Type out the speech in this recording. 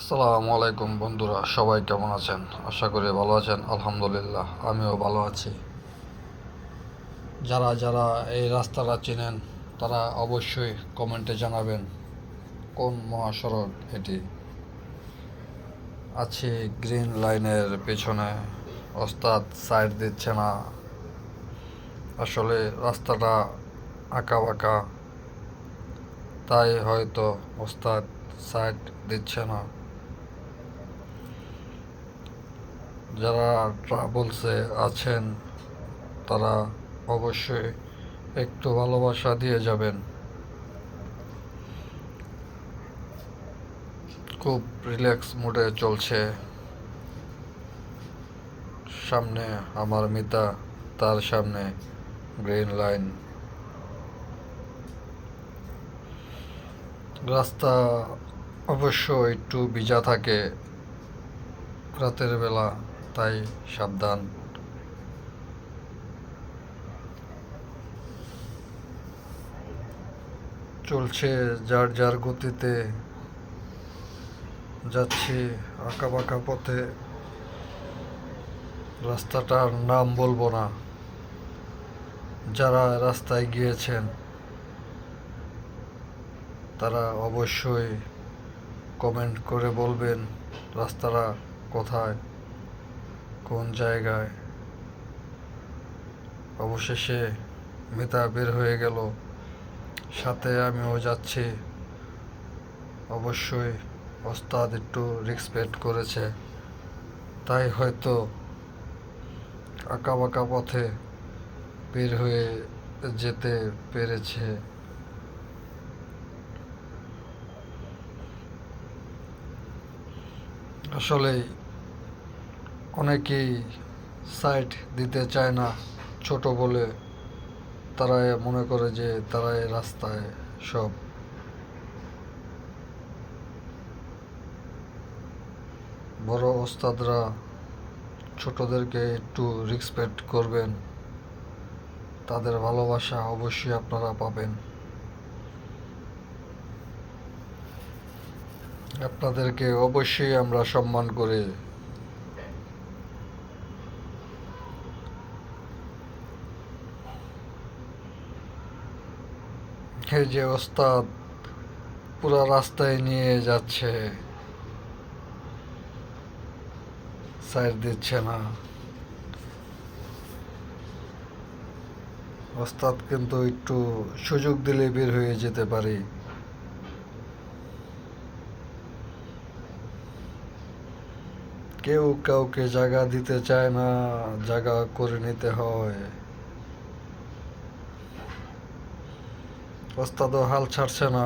আসসালামু আলাইকুম বন্ধুরা, সবাই কেমন আছেন? আশা করি ভালো আছেন, আলহামদুলিল্লাহ, আমিও ভালো আছি। যারা যারা এই রাস্তাটা চেনেন, তারা অবশ্যই কমেন্টে জানাবেন কোন মহাসড়ক এটি। আছে গ্রিন লাইনের পেছনে, ওস্তাদ সাইড দিচ্ছে না। আসলে রাস্তাটা আঁকা বাঁকা তাই হয়তো ওস্তাদ সাইড দিচ্ছে না। যারা ট্রাভেলসে আছেন, তারা অবশ্যই একটু ভালোবাসা দিয়ে যাবেন। খুব রিল্যাক্স মুডে চলছে। সামনে আমার মিতা, তার সামনে গ্রিন লাইন রাস্তা অবশ্য একটু ভিজা থাকে রাতের বেলা। তাই সাবধান। চলছে যার যার গতিতে যাচ্ছি বাঁকা পথে। রাস্তাটার নাম বলব না। যারা রাস্তায় গিয়েছেন, তারা অবশ্যই কমেন্ট করে বলবেন রাস্তাটা কোথায়। কোন জায়গায়? অবশেষে মিতা বের হয়ে গেল। সাথে আমিও যাচ্ছি। অবশ্যই ওস্তাদ একটু রিসপেক্ট করেছে। তাই হয়তো আঁকা বাঁকা পথে বের হয়ে যেতে পেরেছে। আসলে অনেকেই সাইড দিতে চায় না, ছোট বলে তারা মনে করে যে তারাই রাস্তায় সব। বড় ওস্তাদরা ছোটদেরকে একটু রেসপেক্ট করবেন। তাদের ভালোবাসা অবশ্যই আপনারা পাবেন। আপনাদেরকে অবশ্যই আমরা সম্মান করে এই যে ওস্তাদ পুরো রাস্তায় নিয়ে যাচ্ছে, সাইড দিচ্ছে না। ওস্তাদ কিন্তু একটু সুযোগ দিলে বের হয়ে যেতে পারি। কেউ কাউকে জায়গা দিতে চায় না, জায়গা করে নিতে হয়। ওস্তাদও হাল ছাড়ছে না।